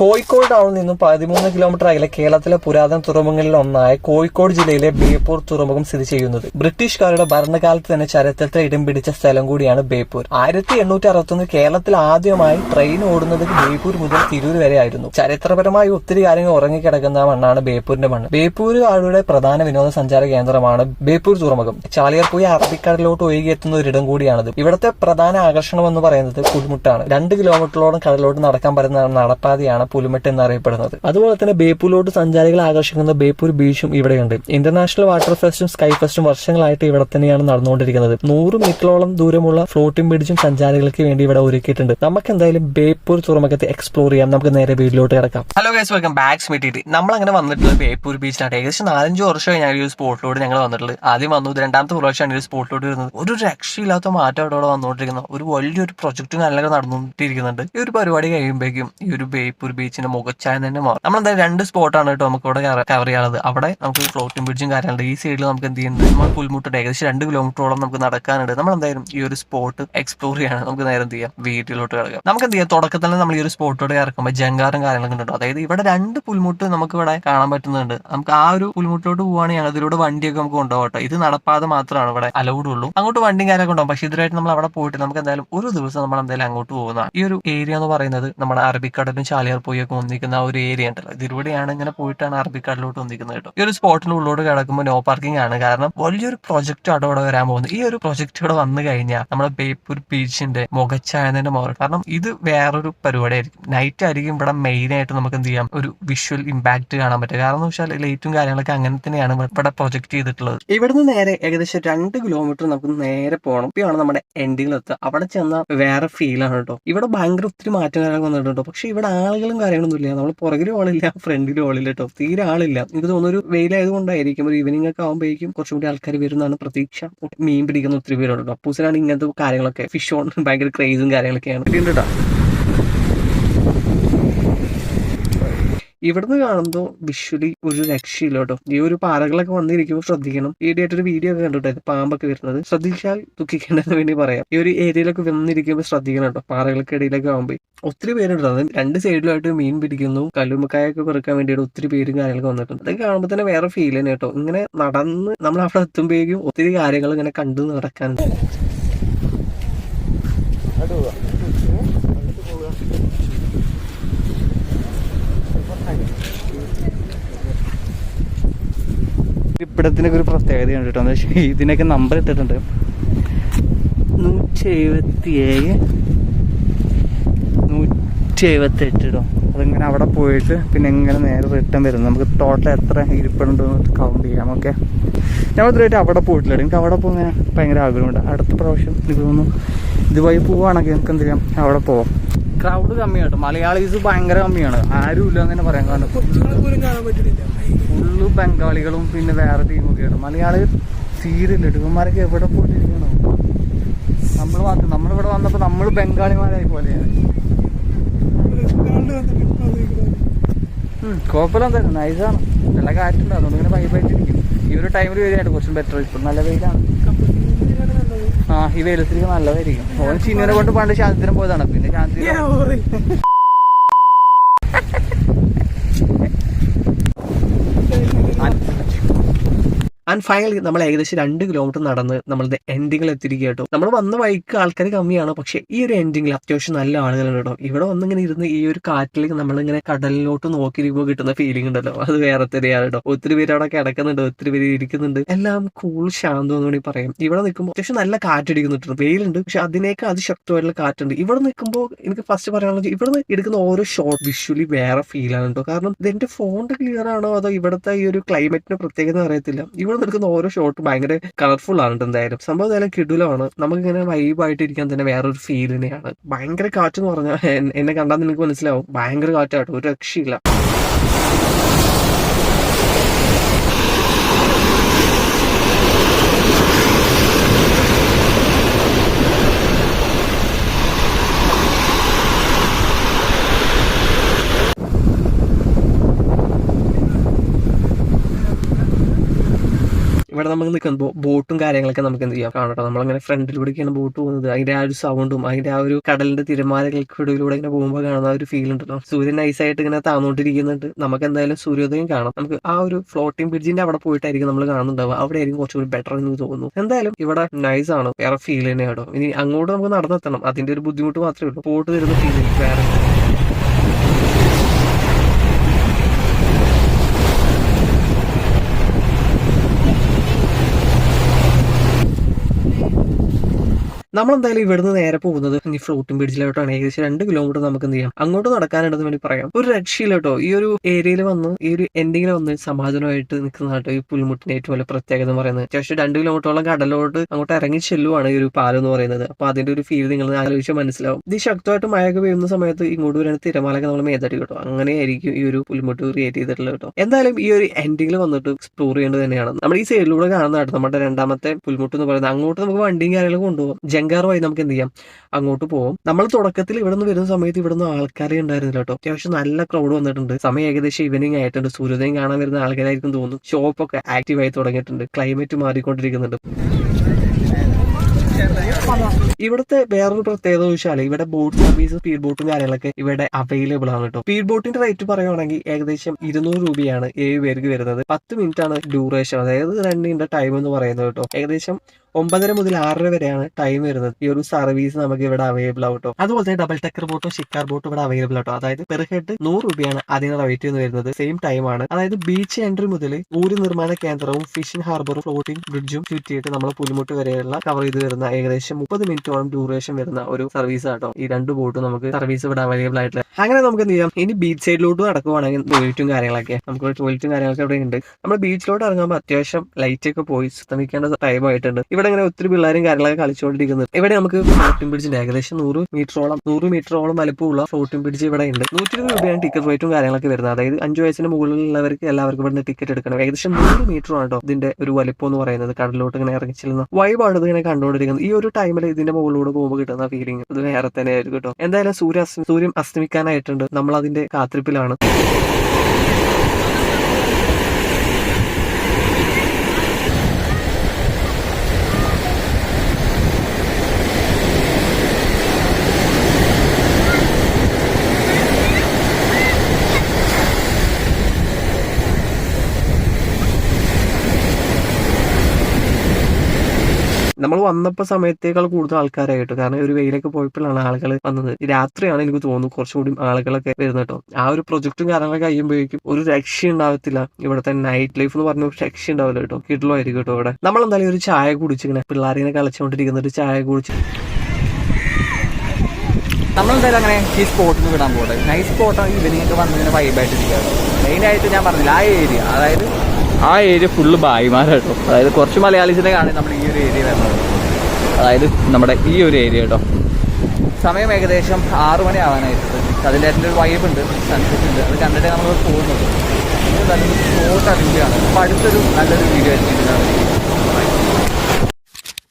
കോഴിക്കോട് ടൗണിൽ നിന്നും പതിമൂന്ന് കിലോമീറ്റർ അകലെ കേരളത്തിലെ പുരാതന തുറമുഖങ്ങളിൽ ഒന്നായ കോഴിക്കോട് ജില്ലയിലെ ബേപ്പൂർ തുറമുഖം സ്ഥിതി ചെയ്യുന്നത്. ബ്രിട്ടീഷുകാരുടെ ഭരണകാലത്ത് തന്നെ ചരിത്രത്തിൽ ഇടം പിടിച്ച സ്ഥലം കൂടിയാണ് ബേപ്പൂർ. ആയിരത്തി എണ്ണൂറ്റി അറുപത്തൊന്ന് കേരളത്തിൽ ആദ്യമായി ട്രെയിൻ ഓടുന്നത് ബേപ്പൂർ മുതൽ തിരൂർ വരെ ആയിരുന്നു. ചരിത്രപരമായി ഒത്തിരി കാര്യങ്ങൾ ഉറങ്ങിക്കിടക്കുന്ന മണ്ണാണ് ബേപ്പൂരിന്റെ മണ്ണ്. ബേപ്പൂരുകാരുടെ പ്രധാന വിനോദസഞ്ചാര കേന്ദ്രമാണ് ബേപ്പൂർ തുറമുഖം. ചാലിയാർ പോയി അറബിക്കടലിലോട്ട് ഒഴുകിയെത്തുന്ന ഒരിടം കൂടിയാണിത്. ഇവിടുത്തെ പ്രധാന ആകർഷണം എന്ന് പറയുന്നത് കുടുമുട്ടാണ് രണ്ട് കിലോമീറ്ററോളം കടലോട്ട് നടക്കാൻ പറ്റുന്ന നടപ്പാതയാണ് പുലിമെട്ട് എന്നറിയപ്പെടുന്നത് അതുപോലെ തന്നെ ബേപ്പൂരിലോട്ട് സഞ്ചാരികളെ ആകർഷിക്കുന്ന ബേപ്പൂർ ബീച്ചും ഇവിടെയുണ്ട്. ഇന്റർനാഷണൽ വാട്ടർ ഫെസ്റ്റും സ്കൈ ഫെസ്റ്റും വർഷങ്ങളായിട്ട് ഇവിടെ തന്നെയാണ് നടന്നുകൊണ്ടിരിക്കുന്നത്. നൂറ് മീറ്ററോളം ദൂരമുള്ള ഫ്ലോട്ടിംഗ് ബ്രിഡ്ജും സഞ്ചാരികൾക്ക് വേണ്ടി ഇവിടെ ഒരുക്കിയിട്ടുണ്ട്. നമുക്ക് എന്തായാലും ബേപ്പൂർ തുറമുഖത്തെ എക്സ്പ്ലോർ ചെയ്യാം. നമുക്ക് നേരെ വീട്ടിലോട്ട് കിടക്കാം. ഹലോ ഗൈസ് വെൽക്കം ബാഗ്സ് മീറ്റിട്ട് നമ്മൾ അങ്ങനെ വന്നിട്ടുള്ളത് ബേപ്പൂർ ബീച്ചിലാണ് ഏകദേശം നാലഞ്ച് വർഷമായി ഞാൻ ഒരു സ്പോട്ടിലോട് ഞങ്ങൾ വന്നിട്ടുള്ളത്. ആദ്യം വന്നു രണ്ടാമത്തെ പ്രാവശ്യമാണ് ഒരു സ്പോട്ടിലോട്ട് വരുന്നത്. ഒരു രക്ഷയില്ലാത്ത മാറ്റം അവിടെ അവിടെ വന്നുകൊണ്ടിരിക്കുന്നത് ഒരു വലിയൊരു പ്രൊജക്ട് നല്ല നടന്നുകൊണ്ടിരിക്കുന്നുണ്ട്. ഈ ഒരു പരിപാടി കഴിയുമ്പോഴേക്കും ഈ ഒരു ബേപ്പൂർ ബീച്ചിന്റെ മുഖച്ചായ തന്നെ മാറും. നമ്മളെന്തായാലും രണ്ട് സ്പോട്ടാണ് കേട്ടോ നമുക്ക് ഇവിടെ കവർ ചെയ്യാനുള്ളത്. അവിടെ നമുക്ക് ഫ്ലോട്ടിംഗ് ബ്രിഡ്ജും കാര്യമുണ്ട് ഈ സൈഡിൽ നമുക്ക് എന്ത് ചെയ്യുന്നുണ്ട്? നമ്മൾ പുൽമുട്ടുണ്ട് ഏകദേശം രണ്ട് കിലോമീറ്ററോളം നമുക്ക് നടക്കാനുണ്ട്. നമ്മൾ എന്തായാലും ഈ ഒരു സ്പോട്ട് എക്സ്പ്ലോർ ചെയ്യാണ്. നമുക്ക് നേരം ചെയ്യാം? വീട്ടിലോട്ട് കിടക്കാം നമുക്ക് എന്ത് ചെയ്യാം? തുടക്കത്തിൽ നമ്മൾ ഈ ഒരു സ്പോട്ടോടെ ഇറക്കുമ്പോൾ ജങ്കാറും കാര്യങ്ങളൊക്കെ ഉണ്ടോ അതായത് ഇവിടെ രണ്ട് പുൽമുട്ട് നമുക്ക് ഇവിടെ കാണാൻ പറ്റുന്നുണ്ട്. നമുക്ക് ആ ഒരു പുൽമുട്ടിലോട്ട് പോവുകയാണെങ്കിൽ അതിലൂടെ വണ്ടിയൊക്കെ നമുക്ക് കൊണ്ടുപോകട്ടെ ഇത് നടപ്പാതെ മാത്രമാണ് ഇവിടെ അലൗഡ് ഉള്ളൂ. അങ്ങോട്ട് വണ്ടിയും കാര്യമൊക്കെ ഉണ്ടാവും പക്ഷേ ഇതിലായിട്ട് നമ്മൾ അവിടെ പോയിട്ട് നമുക്ക് എന്തായാലും ഒരു ദിവസം നമ്മൾ എന്തായാലും അങ്ങോട്ട് പോകുന്നതാണ്. ഈ ഒരു ഏരിയ എന്ന് പറയുന്നത് നമ്മുടെ അറബിക്കടലും ചാലിയാർ പോയൊക്കെ ഒന്നിക്കുന്ന ആ ഒരു ഏരിയ ഉണ്ടല്ലോ. ഇതിലൂടെയാണ് ഇങ്ങനെ പോയിട്ടാണ് അറബിക്കടലോട്ട് ഒന്നിക്കുന്നത് കേട്ടോ. ഈ ഒരു സ്പോട്ടിന് ഉള്ളിലോട്ട് കിടക്കുമ്പോൾ നോ പാർക്കിംഗ് ആണ്. കാരണം വലിയൊരു പ്രോജക്റ്റ് അവിടെ ഇവിടെ വരാൻ പോകുന്നത്. ഈ ഒരു പ്രോജക്റ്റ് ഇവിടെ വന്നു കഴിഞ്ഞാൽ നമ്മുടെ ബേപ്പൂർ ബീച്ചിന്റെ മുഖച്ചായതിന്റെ തന്നെ കാരണം ഇത് വേറൊരു പരിപാടിയായിരിക്കും. നൈറ്റ് ആയിരിക്കും ഇവിടെ മെയിൻ ആയിട്ട് നമുക്ക് എന്ത് ചെയ്യാം? ഒരു വിഷ്വൽ ഇമ്പാക്ട് കാണാൻ പറ്റും കാരണം എന്ന് വെച്ചാൽ ലൈറ്റും കാര്യങ്ങളൊക്കെ അങ്ങനെ തന്നെയാണ് ഇവിടെ പ്രൊജക്ട് ചെയ്തിട്ടുള്ളത്. ഇവിടുന്ന് നേരെ ഏകദേശം രണ്ട് കിലോമീറ്റർ നമുക്ക് നേരെ പോകണം ഇപ്പോഴാണ് നമ്മുടെ എൻഡിങ്ങിലെത്തുക അവിടെ ചെന്ന വേറെ ഫീലാണ് കേട്ടോ. ഇവിടെ ഭയങ്കര ഒത്തിരി മാറ്റം കാര്യങ്ങളൊക്കെ വന്നിട്ടുണ്ട് പക്ഷെ ഇവിടെ ആളുകളും കാര്യങ്ങളൊന്നും ഇല്ല നമ്മൾ പുറകിലും ആളില്ല ഫ്രണ്ടിലും ആളില്ല കേട്ടോ തീരെ ആളില്ല. എനിക്ക് തോന്നുന്നു ഒരു വെയിലായത് കൊണ്ടായിരിക്കും. ഒരു ഈവനിങ് ഒക്കെ ആകുമ്പോഴേക്കും കുറച്ചും കൂടി ആൾക്കാർ വരുന്നതാണ് പ്രതീക്ഷ. മീൻ പിടിക്കുന്ന ഒത്തിരി പേരുണ്ടോ അപ്പൂസിലാണ് ഇങ്ങനത്തെ കാര്യങ്ങളൊക്കെ. ഫിഷ് ഓൺ ഭയങ്കര ക്രേസും കാര്യങ്ങളൊക്കെയാണ്. കേട്ടോ ഇവിടുന്ന് കാണുമ്പോൾ വിഷ്വലി ഒരു രക്ഷയില്ല കേട്ടോ. ഈ ഒരു പാറകളൊക്കെ വന്നിരിക്കുമ്പോൾ ശ്രദ്ധിക്കണം. ഈയിടെയായിട്ട് ഒരു വീഡിയോ ഒക്കെ കണ്ടിട്ട്? പാമ്പൊക്കെ വരുന്നത്. ശ്രദ്ധിച്ചാൽ ദുഃഖിക്കേണ്ടതിന് വേണ്ടി പറയാം. ഈ ഒരു ഏരിയയിലൊക്കെ വന്നിരിക്കുമ്പോൾ ശ്രദ്ധിക്കണം കേട്ടോ. പാറകൾക്ക് ഇടയിലൊക്കെ ആകുമ്പോൾ ഒത്തിരി പേരുണ്ട്. അത് രണ്ട് സൈഡിലായിട്ട് മീൻ പിടിക്കുന്നു. കല്ലുമ്മക്കായൊക്കെ പെറുക്കാൻ വേണ്ടിയിട്ട് ഒത്തിരി പേരും കാര്യങ്ങളൊക്കെ വന്നിട്ടുണ്ട്. അതൊക്കെ കാണുമ്പോൾ തന്നെ വേറെ ഫീൽ തന്നെ കേട്ടോ. ഇങ്ങനെ നടന്ന് നമ്മൾ അവിടെ എത്തുമ്പോഴേക്കും ഒത്തിരി കാര്യങ്ങൾ ഇങ്ങനെ കണ്ടു നടക്കാനുണ്ട്. ഇപ്പിടത്തിനൊക്കെ ഒരു പ്രത്യേകതയുണ്ട് കേട്ടോ വെച്ചാൽ ഇതിനൊക്കെ നമ്പർ ഇട്ടിട്ടുണ്ട്. നൂറ്റി എഴുപത്തി ഏഴ് നൂറ്റി എഴുപത്തി എട്ട് കേട്ടോ അതിങ്ങനെ അവിടെ പോയിട്ട് പിന്നെ എങ്ങനെ നേരെ റിട്ടേൺ വരുന്നു. നമുക്ക് ടോട്ടൽ എത്ര ഇരിപ്പുണ്ടെന്ന് കൗണ്ട് ചെയ്യാം ഓക്കെ ഞാൻ ഇതുവരെയായിട്ട് അവിടെ പോയിട്ടില്ല. എനിക്ക് അവിടെ പോകാൻ ഭയങ്കര ആഗ്രഹമുണ്ട്. അടുത്ത പ്രാവശ്യം എനിക്ക് തോന്നുന്നു ഇതുവഴി പോവുകയാണെങ്കിൽ നമുക്ക് എന്ത് ചെയ്യാം? അവിടെ പോവാം. ക്രൗഡ് കമ്മിയാട്ടോ. മലയാളീസ് ഭയങ്കര കമ്മിയാണ്. ആരും ഇല്ല എന്ന് തന്നെ പറയാൻ കാരണം. ഫുള്ള് ബംഗാളികളും പിന്നെ വേറെ ടീമൊക്കെയാണ് മലയാളി തീരില്ല ഇടുക്കന്മാരൊക്കെ എവിടെ പോയിട്ടിരിക്കണോ? നമ്മൾ മാത്രം നമ്മളിവിടെ വന്നപ്പോൾ നമ്മൾ ബംഗാളിമാരായി പോലെയാണ്. കുഴപ്പമില്ല എന്തായാലും. നൈസാണ് നല്ല കാറ്റുണ്ട്. അതുകൊണ്ട് ഇങ്ങനെ വൈബായിട്ടിരിക്കും ഈ ഒരു ടൈമിൽ വരികയാണ് കുറച്ചും ബെറ്റർ ഇപ്പം നല്ല വെയിലാണ്. ആ ഈ വെയിലത്തിലേക്ക് നല്ലതായിരിക്കും. ഓൻ ചിന്നിനെ കൊണ്ട് പണ്ട് ശാന്തിരം പോയതാണ്. പിന്നെ ശാന്തി ആൻഡ് ഫൈനലി നമ്മൾ ഏകദേശം രണ്ട് കിലോമീറ്റർ നടന്ന് നമ്മളുടെ എൻഡിങ്ങിൽ എത്തിയിരിക്കുക കേട്ടോ നമ്മൾ വന്ന വഴിക്ക് ആൾക്കാർ കമ്മിയാണ്. പക്ഷേ ഈ ഒരു എൻഡിങ്ങിൽ അത്യാവശ്യം നല്ല ആളുകളുണ്ട് കേട്ടോ ഇവിടെ വന്നിങ്ങനെ ഇരുന്ന് ഈ ഒരു കാറ്റിലേക്ക് നമ്മളിങ്ങനെ കടലിലോട്ട് നോക്കിയിരിക്കുമ്പോൾ കിട്ടുന്ന ഫീലിംഗ് ഉണ്ടല്ലോ. അത് വേറെ തന്നെയാണ് കേട്ടോ ഒത്തിരി പേര് അവിടെ കിടക്കുന്നുണ്ട് ഒത്തിരി പേര് ഇരിക്കുന്നുണ്ട്. എല്ലാം കൂൾ ശാന്തം എന്ന് വേണമെങ്കിൽ പറയാം. ഇവിടെ നിൽക്കുമ്പോൾ അത്യാവശ്യം നല്ല കാറ്റടിക്കുന്നുണ്ട് വെയിലുണ്ട്. പക്ഷെ അതിനേക്കാൾ അതിശക്തമായിട്ടുള്ള കാറ്റുണ്ട്. ഇവിടെ നിൽക്കുമ്പോൾ എനിക്ക് ഫസ്റ്റ് പറയാനുള്ളത് ഇവിടെ എടുക്കുന്ന ഓരോ ഷോട്ട് വിഷ്വലി വേറെ ഫീലാണ് കേട്ടോ കാരണം ഇതെന്റെ ഫോണിന്റെ ക്ലിയർ ആണോ അതോ ഇവിടുത്തെ ഈ ഒരു ക്ലൈമറ്റിന്റെ പ്രത്യേകത അറിയത്തില്ല. ഇവിടെ നിൽക്കുന്ന ഓരോ ഷോട്ട് ഭയങ്കര കളർഫുൾ ആണ് എന്തായാലും. സംഭവം എന്തായാലും കിടുലമാണ്. നമുക്കിങ്ങനെ വൈബായിട്ട് ഇരിക്കാൻ തന്നെ വേറൊരു ഫീൽ തന്നെയാണ്. ഭയങ്കര കാറ്റ് എന്ന് പറഞ്ഞാൽ എന്നെ കണ്ടാൽ നിനക്ക് മനസ്സിലാവും. ഭയങ്കര കാറ്റാട്ടോ ഒരു രക്ഷയില്ല. ഇവിടെ നമുക്ക് നിൽക്കുമ്പോൾ ബോട്ടും കാര്യങ്ങളൊക്കെ നമുക്ക് എന്ത് ചെയ്യാം? കാണട്ടോ നമ്മളങ്ങനെ ഫ്രണ്ടിലൂടെയൊക്കെയാണ് ബോട്ട് പോകുന്നത്. അതിന്റെ ആ ഒരു സൗണ്ടും അതിന്റെ ആ ഒരു കടലിന്റെ തിരമാലകൾക്കിടയിലൂടെ ഇങ്ങനെ പോകുമ്പോൾ കാണുന്ന ഒരു ഫീൽ ഉണ്ടല്ലോ. സൂര്യൻ നൈസായിട്ട് ഇങ്ങനെ താന്നുകൊണ്ടിരിക്കുന്നുണ്ട് നമുക്ക് എന്തായാലും സൂര്യോദയം കാണാം. നമുക്ക് ആ ഒരു ഫ്ലോട്ടിംഗ് ബ്രിഡ്ജിന്റെ അവിടെ പോയിട്ടായിരിക്കും നമ്മൾ കാണുന്നുണ്ടാവുക. അവിടെ ആയിരിക്കും കുറച്ചുകൂടി ബെറ്റർ എന്ന് തോന്നുന്നു. എന്തായാലും ഇവിടെ നൈസ് ആണ്. വേറെ ഫീൽ തന്നെയാണോ ഇനി അങ്ങോട്ട് നമുക്ക് നടന്നെത്തണം. അതിന്റെ ഒരു ബുദ്ധിമുട്ട് മാത്രമേ ഉള്ളൂ. പോട്ട് തരുന്ന ഫീൽ വേറെ നമ്മൾ എന്തായാലും ഇവിടുന്ന് നേരെ പോകുന്നത് ഈ ഫ്ലോട്ടിംഗ് ബ്രിഡ്ജിലോട്ടാണ് ഏകദേശം രണ്ട് കിലോമീറ്റർ നമുക്ക് എന്ത് ചെയ്യാം? അങ്ങോട്ട് നടക്കാനുണ്ടെന്ന് വേണ്ടി പറയാം. ഒരു രക്ഷയിലോട്ടോ ഈ ഒരു ഏരിയയിൽ വന്ന് ഈ ഒരു എൻഡിങ്ങിൽ വന്ന് സമാധാനമായിട്ട് നിൽക്കുന്ന കേട്ടോ ഈ പുൽമുട്ടിന് ഏറ്റവും വലിയ പ്രത്യേകത എന്ന് പറയുന്നത് അത്യാവശ്യം രണ്ട് കിലോമീറ്ററോളം കടലോട്ട് അങ്ങോട്ട് ഇറങ്ങി ചെല്ലുവാണ് ഈ ഒരു പാലം എന്ന് പറയുന്നത്. അപ്പൊ അതിന്റെ ഒരു ഫീൽ നിങ്ങൾ ആലോചിച്ച് മനസ്സിലാവും. ഇത് ശക്തമായിട്ട് മഴയൊക്കെ പെയ്യുന്ന സമയത്ത് ഇങ്ങോട്ട് വരുന്ന തിരമാലൊക്കെ നമ്മൾ മേതടി കേട്ടോ അങ്ങനെയായിരിക്കും ഈ ഒരു പുൽമുട്ട് ക്രിയേറ്റ് ചെയ്തിട്ടുള്ളത് കേട്ടോ. എന്തായാലും ഈ ഒരു എൻഡിങ്ങിൽ വന്നിട്ട് എക്സ്പ്ലോർ ചെയ്യേണ്ടത് തന്നെയാണ്. നമ്മൾ ഈ സൈഡിലൂടെ കാണുന്ന കേട്ടോ നമ്മുടെ രണ്ടാമത്തെ പുൽമുട്ട് എന്ന് പറയുന്നത്. അങ്ങോട്ട് നമുക്ക് വണ്ടിയും കാര്യങ്ങളൊക്കെ കൊണ്ടുപോകാം. വഴി നമുക്ക് എന്ത് ചെയ്യാം അങ്ങോട്ട് പോകും നമ്മൾ തുടക്കത്തിൽ ഇവിടുന്ന് വരുന്ന സമയത്ത് ഇവിടുന്ന് ആൾക്കാരെ ഉണ്ടായിരുന്നില്ല കേട്ടോ. അത്യാവശ്യം നല്ല ക്രൗഡ് വന്നിട്ടുണ്ട്. സമയം ഏകദേശം ഈവനിങ് ആയിട്ടുണ്ട്. സൂര്യോദയം കാണാൻ വരുന്ന ആൾക്കാരായിരിക്കും തോന്നുന്നു. ഷോപ്പൊക്കെ ആക്റ്റീവ് ആയി തുടങ്ങിയിട്ടുണ്ട്. ക്ലൈമറ്റ് മാറിക്കൊണ്ടിരിക്കുന്നുണ്ട്. ഇവിടുത്തെ വേറൊരു പ്രത്യേകത വെച്ചാൽ ഇവിടെ ബോട്ട് സർവീസ് സ്പീഡ് ബോട്ടും കാര്യങ്ങളൊക്കെ ഇവിടെ അവൈലബിൾ ആണ് കേട്ടോ. സ്പീഡ് ബോട്ടിന്റെ റേറ്റ് പറയുവാണെങ്കിൽ ഏകദേശം ഇരുന്നൂറ് രൂപയാണ് ഏഴ് പേർക്ക് വരുന്നത്. പത്ത് മിനിറ്റ് ആണ് ഡ്യൂറേഷൻ അതായത് റണ്ണിന്റെ ടൈം എന്ന് പറയുന്നത് കേട്ടോ. ഏകദേശം ഒമ്പതര മുതൽ ആറര വരെയാണ് ടൈം വരുന്നത്. ഈ ഒരു സർവീസ് നമുക്ക് ഇവിടെ അവൈലബിൾ ആവട്ടോ. അതുപോലെ തന്നെ ഡബിൾ ടെക്കർ ബോട്ടും ഷിക്കാർ ബോട്ടും ഇവിടെ അവൈലബിൾ ആട്ടോ അതായത് പെർ ഹെഡ് നൂറ് രൂപയാണ് അതിന് റേറ്റ് എന്ന് വരുന്നത്. സെയിം ടൈം ആണ്. അതായത് ബീച്ച് എൻട്രി മുതൽ ഊര് നിർമ്മാണ കേന്ദ്രവും ഫിഷിംഗ് ഹാർബറും ഫ്ലോട്ടിംഗ് ബ്രിഡ്ജും ചുറ്റിയിട്ട് നമ്മൾ പുലിമുട്ട് വരെയുള്ള കവർ ചെയ്ത് വരുന്ന ഏകദേശം മുപ്പത് മിനിറ്റോളം ഡ്യൂറേഷൻ വരുന്ന ഒരു സർവീസ് ആട്ടോ. ഈ രണ്ട് ബോട്ടും നമുക്ക് സർവീസ് ഇവിടെ അവൈലബിൾ ആയിട്ടുള്ള അങ്ങനെ നമുക്ക് എന്ത് ചെയ്യാം? ഇനി ബീച്ച് സൈഡിലോട്ട് നടക്കുവാണെങ്കിൽ ടോയ്ലറ്റും കാര്യങ്ങളൊക്കെ. നമുക്ക് ടോയ്ലറ്റും കാര്യങ്ങളൊക്കെ ഇവിടെ ഉണ്ട് നമ്മൾ ബീച്ചിലോട്ട് ഇറങ്ങുമ്പോൾ അത്യാവശ്യം ലൈറ്റ് ഒക്കെ പോയി. ശ്രമിക്കേണ്ട ടൈം ആയിട്ടുണ്ട്. ഇവിടെ ഇങ്ങനെ ഒത്തിരി പിള്ളേരും കാര്യങ്ങളൊക്കെ കളിച്ചുകൊണ്ടിരിക്കുന്നത് ഇവിടെ നമുക്ക് ഫ്ലോട്ടിംഗ് ബ്രിഡ്ജിന്റെ ഏകദേശം നൂറ് മീറ്ററോളം നൂറ് മീറ്ററോളം വലുപ്പമുള്ള ഫ്ലോട്ടിംഗ് ബ്രിഡ്ജ് ഇവിടെ ഉണ്ട്. നൂറ്റി ഇരുപത് രൂപയാണ് ടിക്കറ്റ് റേറ്റും കാര്യങ്ങളൊക്കെ വരുന്നത്. അതായത് അഞ്ചു വയസ്സിന് മുകളിലുള്ളവർക്ക് എല്ലാവർക്കും ഇവിടെ ടിക്കറ്റ് എടുക്കണം. ഏകദേശം നൂറ് മീറ്റർ ആണ് കേട്ടോ ഇതിന്റെ ഒരു വലിപ്പം എന്ന് പറയുന്നത്. കടലിലോട്ട് ഇങ്ങനെ ഇറങ്ങി ചെല്ലുന്ന വൈബാണ് ഇത് ഇങ്ങനെ കണ്ടുകൊണ്ടിരിക്കുന്നത്. ഈ ഒരു ടൈമിൽ ഇതിന്റെ മുകളിലൂടെ പോകുമ്പോൾ കിട്ടുന്ന ഫീലിംഗ് ഇത് വേറെ തന്നെ ആയിരിക്കും കേട്ടോ എന്തായാലും സൂര്യ സൂര്യൻ അസ്തമിക്കാനായിട്ടുണ്ട്. നമ്മൾ അതിന്റെ കാത്തിരിപ്പിലാണ്. നമ്മൾ വന്നപ്പോ സമയത്തേക്കാൾ കൂടുതൽ ആൾക്കാരായിട്ട്. കാരണം ഒരു വെയിലൊക്കെ പോയപ്പോഴാണ് ആളുകൾ വന്നത്. രാത്രിയാണ് എനിക്ക് തോന്നുന്നു കുറച്ചുകൂടി ആളുകളൊക്കെ വരുന്നത് കേട്ടോ. ആ ഒരു പ്രൊജക്റ്റും കാര്യങ്ങളൊക്കെ കഴിയുമ്പോഴേക്കും ഒരു രക്ഷ ഉണ്ടാവത്തില്ല. ഇവിടുത്തെ നൈറ്റ് ലൈഫ് എന്ന് പറഞ്ഞ രക്ഷ ഉണ്ടാവില്ല കേട്ടോ. കിട്ടലുമായിരിക്കും കേട്ടോ ഇവിടെ. നമ്മൾ എന്തായാലും ഒരു ചായ കുടിച്ചിങ്ങനെ പിള്ളേരിങ്ങനെ കളിച്ചുകൊണ്ടിരിക്കുന്ന ഒരു ചായ കുടിച്ച് നമ്മളെന്തായാലും അങ്ങനെ ഈ സ്പോട്ടിന് വിടാൻ പോകട്ടെ. നൈസ് സ്പോട്ടാണ് ഈവനിങ് ഒക്കെ വൈബായിട്ടിരിക്കുകയാണ് മെയിനായിട്ട് ഞാൻ പറഞ്ഞില്ല ആ ഏരിയ അതായത് ആ ഏരിയ ഫുള്ള് ബായിമാരാട്ടോ അതായത് കുറച്ച് മലയാളീസിനെ കാണാൻ നമ്മൾ ഈ ഒരു ഏരിയ വരുന്നത് അതായത് നമ്മുടെ ഈ ഒരു ഏരിയ കേട്ടോ സമയം ഏകദേശം ആറു മണി ആവാനായിട്ടുണ്ട് അതിന്റെ അതിന്റെ ഒരു വൈബ് ഉണ്ട് സൺസെറ്റ് ഉണ്ട്. അത് കണ്ടിട്ട് നമ്മൾ പോകുന്നുണ്ട് ഇത് നല്ലൊരു സ്പോട്ട് അറിയുകയാണ് അപ്പോൾ അടുത്തൊരു നല്ലൊരു വീഡിയോ ആയിരിക്കും